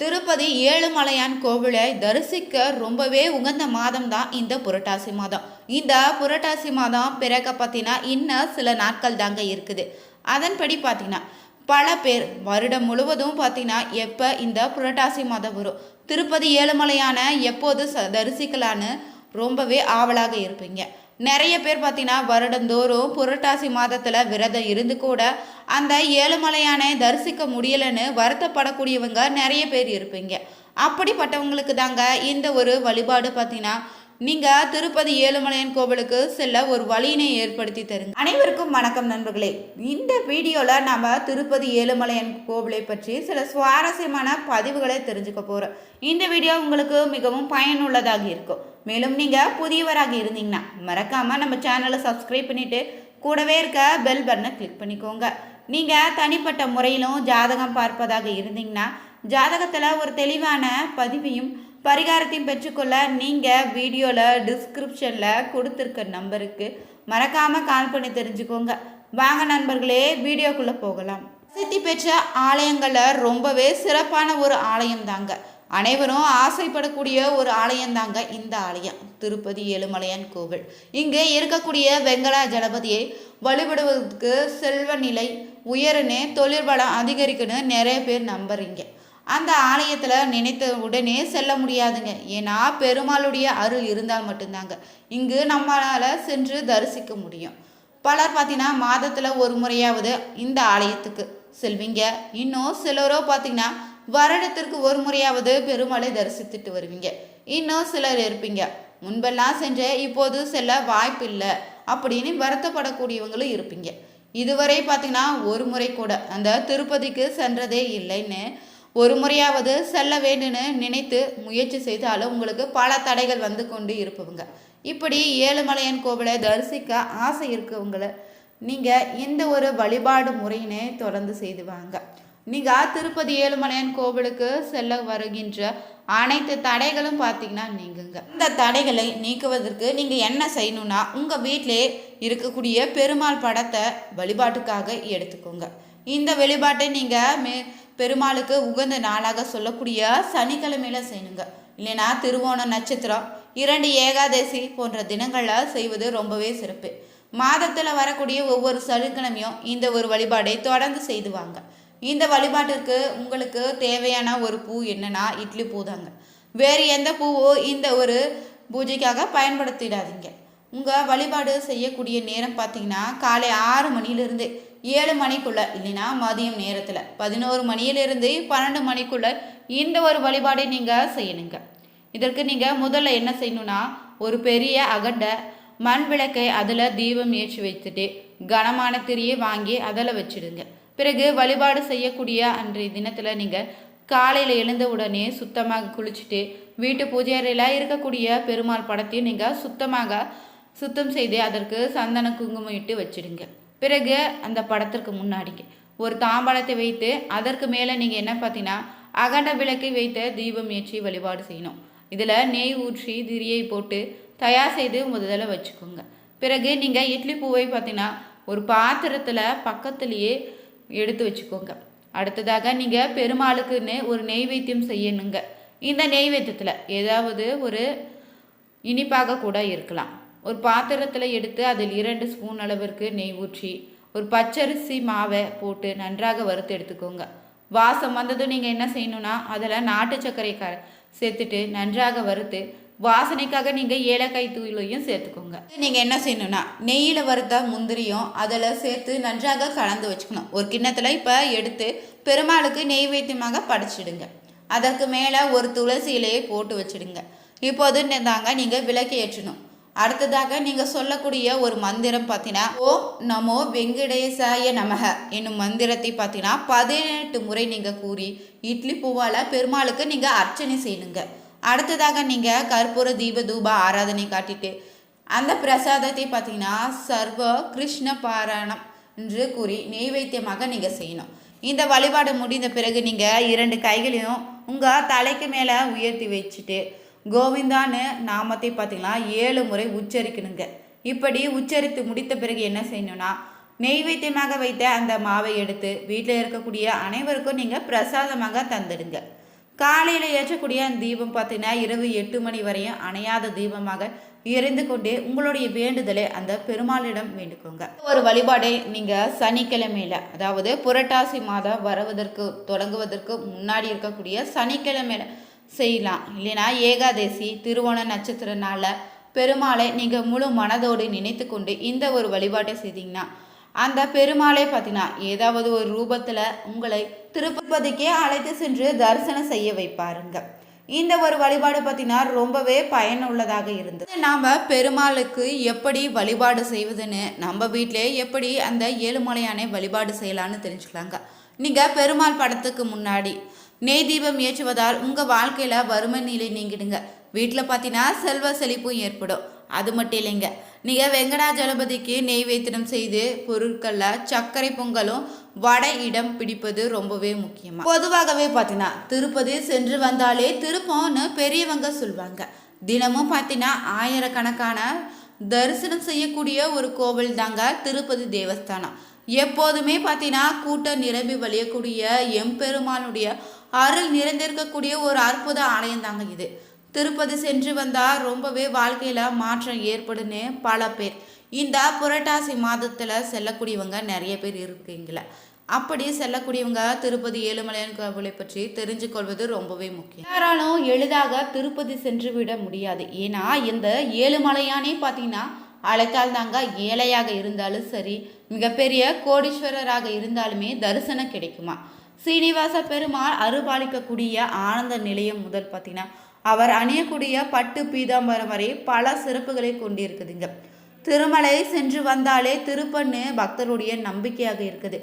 திருப்பதி ஏழுமலையான் கோவிலை தரிசிக்க ரொம்பவே உகந்த மாதம் தான் இந்த புரட்டாசி மாதம். இந்த புரட்டாசி மாதம் பிறக்க பார்த்தீங்கன்னா இன்னும் சில நாட்கள் தாங்க இருக்குது. அதன்படி பார்த்தீங்கன்னா பல பேர் வருடம் முழுவதும் பார்த்தீங்கன்னா எப்போ இந்த புரட்டாசி மாதம் வரும்? திருப்பதி ஏழுமலையான எப்போது ச தரிசிக்கலான்னு ரொம்பவே ஆவலாக இருப்பீங்க. நிறைய பேர் பார்த்தீங்கன்னா வருடந்தோறும் புரட்டாசி மாதத்தில் விரதம் இருந்து கூட அந்த ஏழுமலையானை தரிசிக்க முடியலைன்னு வருத்தப்படக்கூடியவங்க நிறைய பேர் இருப்பீங்க. அப்படிப்பட்டவங்களுக்கு தாங்க இந்த ஒரு வழிபாடு பார்த்தீங்கன்னா நீங்கள் திருப்பதி ஏழுமலையான் கோவிலுக்கு செல்ல ஒரு வழியினை ஏற்படுத்தி தருங்க. அனைவருக்கும் வணக்கம் நண்பர்களே. இந்த வீடியோவில் நம்ம திருப்பதி ஏழுமலையான் கோவிலை பற்றி சில சுவாரஸ்யமான பதிவுகளை தெரிஞ்சுக்க போகிறோம் இந்த வீடியோ உங்களுக்கு மிகவும் பயனுள்ளதாக இருக்கும். மேலும் நீங்கள் புதியவராக இருந்தீங்கன்னா மறக்காமல் நம்ம சேனலை சப்ஸ்கிரைப் பண்ணிவிட்டு கூடவே இருக்க பெல் பட்டனை கிளிக் பண்ணிக்கோங்க. நீங்கள் தனிப்பட்ட முறையிலும் ஜாதகம் பார்ப்பதாக இருந்தீங்கன்னா ஜாதகத்தில் ஒரு தெளிவான பதிவையும் பரிகாரத்தையும் பெற்றுக்கொள்ள நீங்கள் வீடியோவில் டிஸ்கிரிப்ஷனில் கொடுத்துருக்க நம்பருக்கு மறக்காமல் கால் பண்ணி தெரிஞ்சுக்கோங்க. வாங்க நண்பர்களே வீடியோக்குள்ளே போகலாம். பிரசித்தி பெற்ற ஆலயங்களில் ரொம்பவே சிறப்பான ஒரு ஆலயம் தாங்க. அனைவரும் ஆசைப்படக்கூடிய ஒரு ஆலயம் தாங்க இந்த ஆலயம். திருப்பதி ஏழுமலையான் கோவில். இங்கே இருக்கக்கூடிய வெங்கடா ஜலபதியை வழிபடுவதற்கு செல்வ நிலை உயருன்னு தொழில் வளம் அதிகரிக்குன்னு நிறைய பேர் நம்புறீங்க. அந்த ஆலயத்தில் நினைத்த உடனே செல்ல முடியாதுங்க. ஏன்னா பெருமாளுடைய அருள் இருந்தால் மட்டும்தாங்க. இங்கு நம்மளால் சென்று தரிசிக்க முடியும். பலர் பார்த்தீங்கன்னா மாதத்தில் ஒரு முறையாவது இந்த ஆலயத்துக்கு செல்வீங்க. இன்னும் சிலரோ பார்த்தீங்கன்னா வருடத்திற்கு ஒரு முறையாவது பெருமாளை தரிசித்துட்டு வருவீங்க. இன்னும் சிலர் இருப்பீங்க. முன்பெல்லாம் செஞ்ச இப்போது செல்ல வாய்ப்பு இல்லை அப்படின்னு வருத்தப்படக்கூடியவங்களும் இருப்பீங்க. இதுவரை பார்த்தீங்கன்னா ஒரு முறை கூட அந்த திருப்பதிக்கு சென்றதே இல்லைன்னு ஒரு முறையாவது செல்ல வேண்டும்னு நினைத்து முயற்சி செய்தாலும் உங்களுக்கு பல தடைகள் வந்து கொண்டு இருப்பவங்க. இப்படி ஏழுமலையன் கோவிலை தரிசிக்க ஆசை இருக்கவங்களை நீங்கள் இந்த ஒரு வழிபாடு முறையினை தொடர்ந்து செய்து வாங்க. நீங்கள் திருப்பதி ஏழுமலையான் கோவிலுக்கு செல்ல வருகின்ற அனைத்து தடைகளும் பார்த்தீங்கன்னா நீங்குங்க. இந்த தடைகளை நீக்குவதற்கு நீங்கள் என்ன செய்யணும்னா உங்கள் வீட்டிலே இருக்கக்கூடிய பெருமாள் படத்தை வழிபாட்டுக்காக எடுத்துக்கோங்க. இந்த வழிபாட்டை நீங்கள் மே பெருமாளுக்கு உகந்த நாளாக சொல்லக்கூடிய சனிக்கிழமையில செய்யணுங்க. இல்லைன்னா திருவோண நட்சத்திரம் இரண்டு ஏகாதசி போன்ற தினங்களில் செய்வது ரொம்பவே சிறப்பு. மாதத்தில் வரக்கூடிய ஒவ்வொரு சனிக்கிழமையும் இந்த ஒரு வழிபாடை தொடர்ந்து செய்துவாங்க இந்த வழிபாட்டிற்கு உங்களுக்கு தேவையான ஒரு பூ என்னன்னா இட்லி பூ தாங்க வேறு எந்த பூவோ இந்த ஒரு பூஜைக்காக பயன்படுத்திடாதீங்க. உங்கள் வழிபாடு செய்யக்கூடிய நேரம் பார்த்தீங்கன்னா காலை ஆறு மணிலிருந்து ஏழு மணிக்குள்ளே இல்லைன்னா மதியம் நேரத்தில். பதினோரு மணியிலிருந்து பன்னெண்டு மணிக்குள்ள இந்த ஒரு வழிபாடை நீங்கள் செய்யணுங்க. இதற்கு நீங்கள் முதல்ல என்ன செய்யணும்னா ஒரு பெரிய அகண்டை மண் விளக்கை அதில் தீபம் ஏற்றி வைத்துட்டு கனமான திரியை வாங்கி அதில் வச்சிடுங்க. பிறகு வழிபாடு செய்யக்கூடிய அன்றைய தினத்தில் நீங்கள் காலையில் எழுந்த உடனே சுத்தமாக குளிச்சுட்டு வீட்டு பூஜை அறையில் இருக்கக்கூடிய பெருமாள் படத்தையும் நீங்கள் சுத்தமாக சுத்தம் செய்து அதற்கு சந்தன குங்குமம் இட்டு வச்சிடுங்க. பிறகு அந்த படத்திற்கு முன்னாடிங்க ஒரு தாம்பாளத்தை வைத்து அதற்கு மேலே நீங்கள் என்ன பார்த்தீங்கன்னா அகண்ட விளக்கை வைத்து தீபம் ஏற்றி வழிபாடு செய்யணும். இதில் நெய் ஊற்றி திரியை போட்டு தயார் செய்து முதல்ல வச்சுக்கோங்க. பிறகு நீங்கள் இட்லி பூவை பார்த்தீங்கன்னா ஒரு பாத்திரத்தில் பக்கத்துலேயே எடுத்து வச்சுக்கோங்க. அடுத்ததாக நீங்கள் பெருமாளுக்குன்னு ஒரு நெய்வேத்தியம் செய்யணுங்க. இந்த நெய்வேத்தியத்தில் ஏதாவது ஒரு இனிப்பாக கூட இருக்கலாம். ஒரு பாத்திரத்தில் எடுத்து அதில் இரண்டு ஸ்பூன் அளவிற்கு நெய் ஊற்றி ஒரு பச்சரிசி மாவை போட்டு நன்றாக வறுத்து எடுத்துக்கோங்க. வாசம் வந்ததும் நீங்கள் என்ன செய்யணும்னா அதில் நாட்டு சர்க்கரை க சேர்த்துட்டு நன்றாக வறுத்து வாசனைக்காக நீங்கள் ஏலக்காய் தூளையும் சேர்த்துக்கோங்க. நீங்கள் என்ன செய்யணும்னா நெய்யில் வறுத்த முந்திரியும் அதில் சேர்த்து நன்றாக கலந்து வச்சுக்கணும். ஒரு கிண்ணத்தில் இப்போ எடுத்து பெருமாளுக்கு நெய்வேத்தியமாக படைச்சிடுங்க. அதற்கு மேலே ஒரு துளசி இலையை போட்டு வச்சிடுங்க. இப்போது தாங்க நீங்கள் விளக்கு ஏற்றணும். அடுத்ததாக நீங்கள் சொல்லக்கூடிய ஒரு மந்திரம் பார்த்தீங்கன்னா ஓ நமோ வெங்கடேசாய நமக என்னும் மந்திரத்தை பார்த்தீங்கன்னா பதினெட்டு முறை நீங்கள் கூறி இட்லி பூவால் பெருமாளுக்கு நீங்கள் அர்ச்சனை செய்யணுங்க அடுத்ததாக நீங்கள் கற்பூர தீப தூப ஆராதனை காட்டிட்டு அந்த பிரசாதத்தை பார்த்தீங்கன்னா சர்வ கிருஷ்ண பாராயணம் என்று கூறி நெய்வேத்தியமாக நீங்கள் செய்யணும். இந்த வழிபாடு முடிந்த பிறகு நீங்கள் இரண்டு கைகளையும் உங்கள் தலைக்கு மேலே உயர்த்தி வச்சுட்டு கோவிந்தான்னு நாமத்தை பார்த்தீங்கன்னா ஏழு முறை உச்சரிக்கணுங்க. இப்படி உச்சரித்து முடித்த பிறகு என்ன செய்யணும்னா நெய்வேத்தியமாக வைத்த அந்த மாவை எடுத்து வீட்டில் இருக்கக்கூடிய அனைவருக்கும் நீங்கள் பிரசாதமாக தந்துடுங்க. காலையில் ஏற்றக்கூடிய அந்த தீபம் பார்த்தீங்கன்னா இரவு எட்டு மணி வரையும் அணையாத தீபமாக எரிந்து கொண்டே உங்களுடைய வேண்டுதலை அந்த பெருமாளிடம் வேண்டுக்கோங்க. ஒரு வழிபாடை நீங்கள் சனிக்கிழமையில் அதாவது புரட்டாசி மாதம் வருவதற்கு தொடங்குவதற்கு முன்னாடி இருக்கக்கூடிய சனிக்கிழமையில் செய்யலாம். இல்லைனா ஏகாதசி திருவோண நட்சத்திர நாளில் பெருமாளை நீங்கள் முழு மனதோடு நினைத்து கொண்டு இந்த ஒரு வழிபாட்டை செய்தீங்கன்னா அந்த பெருமாளே பார்த்தீங்கன்னா ஏதாவது ஒரு ரூபத்தில் உங்களை திருப்பதிக்கே அழைத்து சென்று தரிசனம் செய்ய வைப்பாருங்க. இந்த ஒரு வழிபாடு பார்த்தீங்கன்னா ரொம்பவே பயனுள்ளதாக இருந்தது. நாம் பெருமாளுக்கு எப்படி வழிபாடு செய்வதுன்னு நம்ம வீட்டிலே எப்படி அந்த ஏழுமலையானை வழிபாடு செய்யலான்னு தெரிஞ்சுக்கலாங்க. நீங்கள் பெருமாள் படத்துக்கு முன்னாடி நெய் தீபம் ஏற்றுவதால் உங்கள் வாழ்க்கையில் வறுமை நிலை நீங்கிடுங்க. வீட்டில் பார்த்தீங்கன்னா செல்வ செழிப்பும் ஏற்படும். அது மட்டும் இல்லைங்க. நீங்கள் வெங்கடாஜலபதிக்கு நெய்வேத்தியம் செய்து பொருட்களில் சர்க்கரை பொங்கலும் வடை இடம் பிடிப்பது ரொம்பவே முக்கியமாக பொதுவாகவே பார்த்தீங்கன்னா திருப்பதி சென்று வந்தாலே திருப்பம்னு பெரியவங்க சொல்லுவாங்க தினமும் பார்த்தீங்கன்னா ஆயிரக்கணக்கான தரிசனம் செய்யக்கூடிய ஒரு கோவில் தாங்க திருப்பதி தேவஸ்தானம். எப்போதுமே பார்த்தீங்கன்னா கூட்டம் நிரம்பி வழியக்கூடிய எம்பெருமானுடைய அருள் நிறைந்திருக்கக்கூடிய ஒரு அற்புத ஆலயம் தாங்க இது. திருப்பதி சென்று வந்தால் ரொம்பவே வாழ்க்கையில் மாற்றம் ஏற்படுன்னு பல பேர். இந்த புரட்டாசி மாதத்தில் செல்லக்கூடியவங்க நிறைய பேர் இருக்கீங்கள அப்படி செல்லக்கூடியவங்க திருப்பதி ஏழுமலையான் கோவிலை பற்றி தெரிஞ்சு கொள்வது ரொம்பவே முக்கியம். யாராலும் எளிதாக திருப்பதி சென்று விட முடியாது. ஏன்னா இந்த ஏழுமலையானே பார்த்தீங்கன்னா அழைத்தால் தாங்க ஏழையாக இருந்தாலும் சரி மிகப்பெரிய கோடீஸ்வரராக இருந்தாலுமே தரிசனம் கிடைக்குமா? சீனிவாச பெருமாள் அருபாலிக்கக்கூடிய ஆனந்த நிலையம் முதல் பார்த்தீங்கன்னா அவர் அணியக்கூடிய பட்டு பீதாம்பரம் வரை பல சிறப்புகளை கொண்டிருக்குதுங்க. திருமலை சென்று வந்தாலே திருப்பண்ணு பக்தருடைய நம்பிக்கையாக இருக்குது.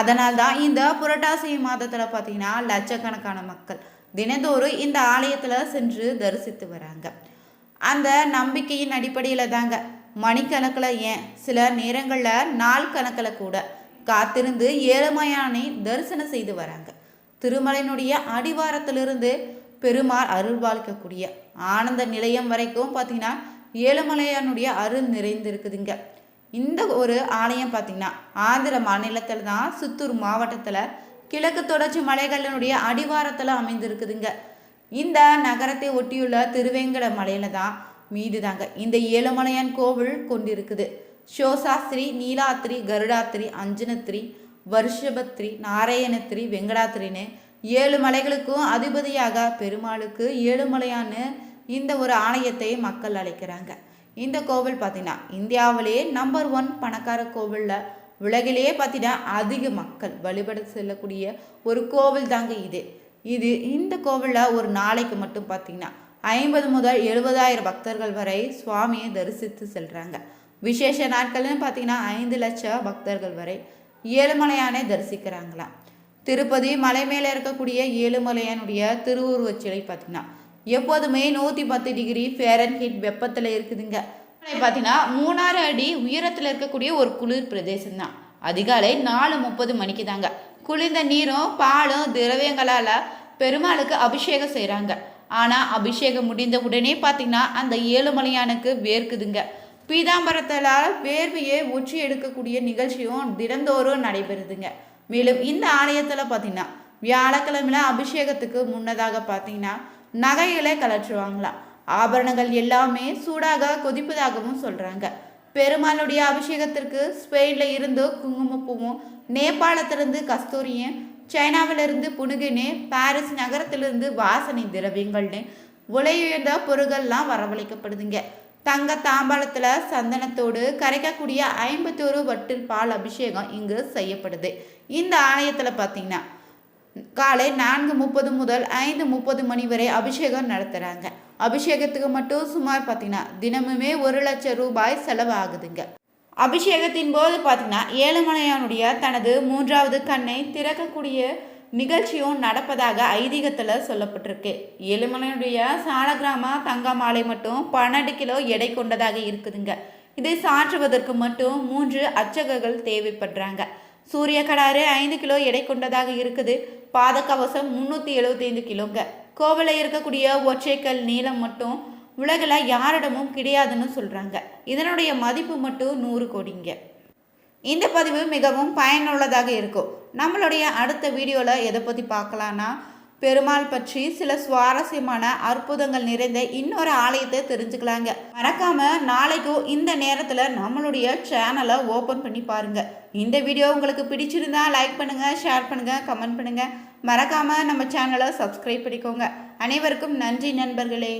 அதனால் தான் இந்த புரட்டாசி மாதத்தில் பார்த்தீங்கன்னா லட்சக்கணக்கான மக்கள் தினந்தோறும் இந்த ஆலயத்தில் சென்று தரிசித்து வராங்க. அந்த நம்பிக்கையின் அடிப்படையில் தாங்க மணிக்கணக்கில் ஏன்? சில நேரங்களில் நாள் கணக்கில் கூட. காத்திருந்து ஏழுமையானை தரிசனம் செய்து வராங்க. திருமலையினுடைய அடிவாரத்திலிருந்து பெருமாள் அருள்வாழ்க்கக்கூடிய ஆனந்த நிலையம் வரைக்கும் பார்த்தீங்கன்னா ஏழுமலையானுடைய அருள் நிறைந்திருக்குதுங்க. இந்த ஒரு ஆலயம் பார்த்தீங்கன்னா ஆந்திர மாநிலத்தில் தான் சித்தூர் மாவட்டத்தில் கிழக்கு தொடர்ச்சி மலைகளினுடைய அடிவாரத்தில் அமைந்திருக்குதுங்க. இந்த நகரத்தை ஒட்டியுள்ள திருவேங்கட மலையில தான் மீதுதாங்க. இந்த ஏழுமலையான் கோவில் கொண்டிருக்குது. சோசாஸ்திரி நீலாத்திரி கருடாத்திரி அஞ்சனத்திரி வருஷபத்ரி நாராயணத்திரி வெங்கடாத்திரின்னு ஏழு மலைகளுக்கும் அதிபதியாக பெருமாளுக்கு ஏழுமலையான்னு இந்த ஒரு ஆலயத்தை மக்கள் அழைக்கிறாங்க. இந்த கோவில் பார்த்தீங்கன்னா இந்தியாவிலே நம்பர் ஒன் பணக்கார கோவிலில் உலகிலேயே பார்த்தீங்கன்னா அதிக மக்கள் வழிபட செல்லக்கூடிய ஒரு கோவில் தாங்க இது. இது இந்த கோவிலில் ஒரு நாளைக்கு மட்டும் பார்த்தீங்கன்னா ஐம்பது முதல் எழுபதாயிரம் பக்தர்கள் வரை சுவாமியை தரிசித்து செல்கிறாங்க விசேஷ நாட்கள்னு பார்த்தீங்கன்னா ஐந்து லட்சம் பக்தர்கள் வரை ஏழுமலையானை தரிசிக்கிறாங்களாம் திருப்பதி மலை மேலே இருக்கக்கூடிய ஏழுமலையானுடைய திருவுருவச் சிலை பார்த்தீங்கன்னா எப்போதுமே நூற்றி பத்து டிகிரி ஃபேரன்ஹீட் வெப்பத்தில் இருக்குதுங்க. பார்த்தீங்கன்னா மூணாறு அடி உயரத்தில் இருக்கக்கூடிய ஒரு குளிர் பிரதேசம் தான் அதிகாலை நாலு முப்பது மணிக்கு தாங்க குளிர்ந்த நீரும் பாலும் திரவியங்களால் பெருமாளுக்கு அபிஷேகம் செய்கிறாங்க ஆனால் அபிஷேகம் முடிந்த உடனே பார்த்தீங்கன்னா அந்த ஏழுமலையானுக்கு வேர்க்குதுங்க. பீதாம்பரத்தில் வேர்வையை ஒற்றி எடுக்கக்கூடிய நிகழ்ச்சியும் தினந்தோறும் நடைபெறுதுங்க. மேலும் இந்த ஆலயத்தில் பார்த்தீங்கன்னா வியாழக்கிழமையில் அபிஷேகத்துக்கு முன்னதாக பார்த்தீங்கன்னா நகைகளை கலற்றுவாங்களாம். ஆபரணங்கள் எல்லாமே சூடாக கொதிப்பதாகவும் சொல்கிறாங்க பெருமாளுடைய அபிஷேகத்திற்கு ஸ்பெயினில் இருந்து குங்குமப்பூவும் நேபாளத்திலிருந்து கஸ்தூரியும் சைனாவிலிருந்து புனுகுன்னு பாரிஸ் நகரத்திலிருந்து வாசனை திரவியங்கள்னு உலையுயர்ந்த பொருள்கள்லாம் வரவழைக்கப்படுதுங்க. தங்க தாம்பாளத்தில் சந்தனத்தோடு கரைக்கக்கூடிய ஐம்பத்தோரு வட்டில் பால் அபிஷேகம் இங்கு செய்யப்படுது. இந்த ஆலயத்தில் பார்த்தீங்கன்னா காலை நான்கு முப்பது முதல் ஐந்து முப்பது மணி வரை அபிஷேகம் நடத்துகிறாங்க அபிஷேகத்துக்கு மட்டும் சுமார் பார்த்தீங்கன்னா தினமுமே ஒரு லட்சம் ரூபாய் செலவாகுதுங்க. அபிஷேகத்தின் போது பார்த்தீங்கன்னா ஏழுமலையானுடைய தனது மூன்றாவது கண்ணை திறக்கக்கூடிய நிகழ்ச்சியும் நடப்பதாக ஐதீகத்தில் சொல்லப்பட்டிருக்கு. ஏழுமலையுடைய சாலகிராம தங்க மாலை மட்டும் பன்னெண்டு கிலோ எடை கொண்டதாக இருக்குதுங்க. இதை சாற்றுவதற்கு மட்டும் மூன்று அச்சகர்கள் தேவைப்படுறாங்க. சூரிய கடாறு ஐந்து கிலோ எடை கொண்டதாக இருக்குது. பாதக்கவசம் முந்நூற்றி எழுபத்தைந்து கிலோங்க. கோவிலில் இருக்கக்கூடிய ஒற்றைக்கல் நீளம் மட்டும் உலகில் யாரிடமும் கிடையாதுன்னு சொல்கிறாங்க இதனுடைய மதிப்பு மட்டும் நூறு கோடிங்க. இந்த பதிவு மிகவும் பயனுள்ளதாக இருக்கும். நம்மளுடைய அடுத்த வீடியோவில் எதை பற்றி பார்க்கலான்னா பெருமாள் பற்றி சில சுவாரஸ்யமான அற்புதங்கள் நிறைந்த இன்னொரு ஆலயத்தை தெரிஞ்சுக்கலாங்க. மறக்காம நாளைக்கும் இந்த நேரத்தில் நம்மளுடைய சேனலை ஓப்பன் பண்ணி பாருங்க. இந்த வீடியோ உங்களுக்கு பிடிச்சிருந்தா லைக் பண்ணுங்க ஷேர் பண்ணுங்க கமெண்ட் பண்ணுங்க. மறக்காம நம்ம சேனலை சப்ஸ்கிரைப் பண்ணிக்கோங்க. அனைவருக்கும் நன்றி நண்பர்களே.